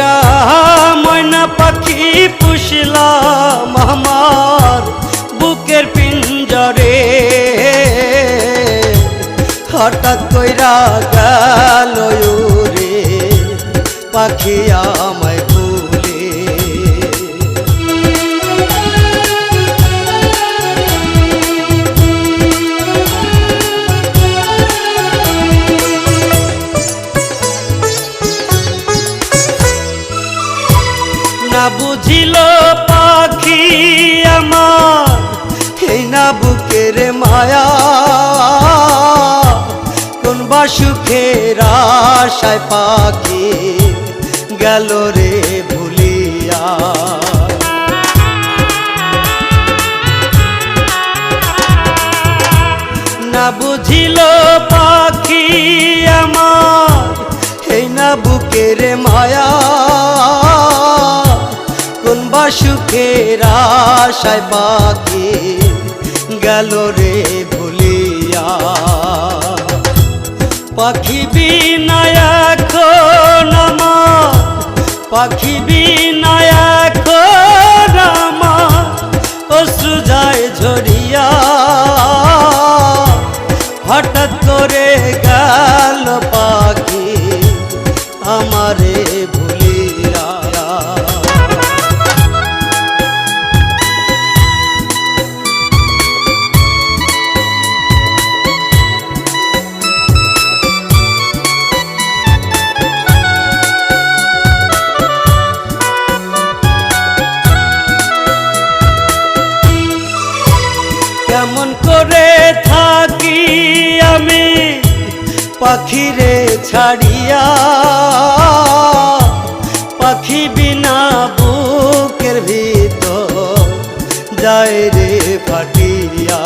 একটা ময়না পাখি পুষলাম আমার বুকের পিঞ্জরে হঠাৎ কইরা গেল রে পাখি আমায় না বুঝিল পাখি আমার? এই না বুকের মায়া। কোন বা সুখের আশায় পাখি গেল রে ভুলিয়া। না বুঝিল পাখি আমার? এই না বুকের মায়া। সুখের আশায় পাখি গেল রে ভুলিয়া। পাখি বিনায় এখন আমার, পাখি বিনায় এখন আমার, অশ্রু যায় ঝরিয়া। হঠাৎ পাখিরে ছাড়িয়া, পাখি বিনা বুকের ভিতর যায় রে ফাটিয়া।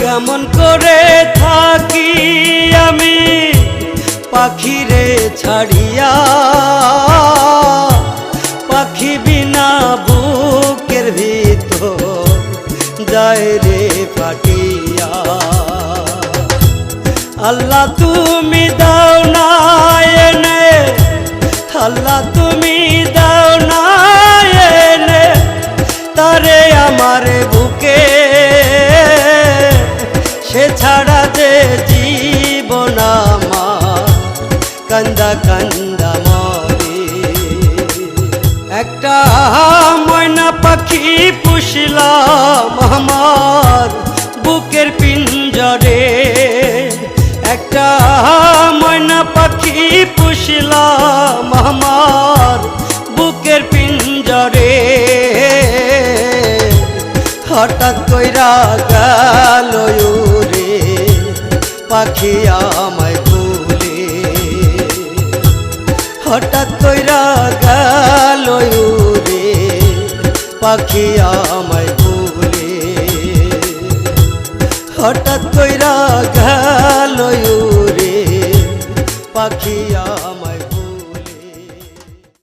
কেমন করে থাকি আমি পাখিরে ছাড়িয়া যায় রে আল্লাহ তুমি দাও না আল্লাহ তুমি দাও না তারে আমার বুকে। সে ছাড়া যে জীবন আমার, কান্দা কান্দা ময়না পাখি পুষলাম আমার বুকের পিঞ্জরে। একটা ময়না পাখি পুষলাম আমার বুকের পিঞ্জরে। হঠাৎ কইরা গেল রে পাখি আমায় ভুলে হঠাৎ পাখি আমায় ভুলে হঠাৎ কইরা গেল রে পাখি আমায়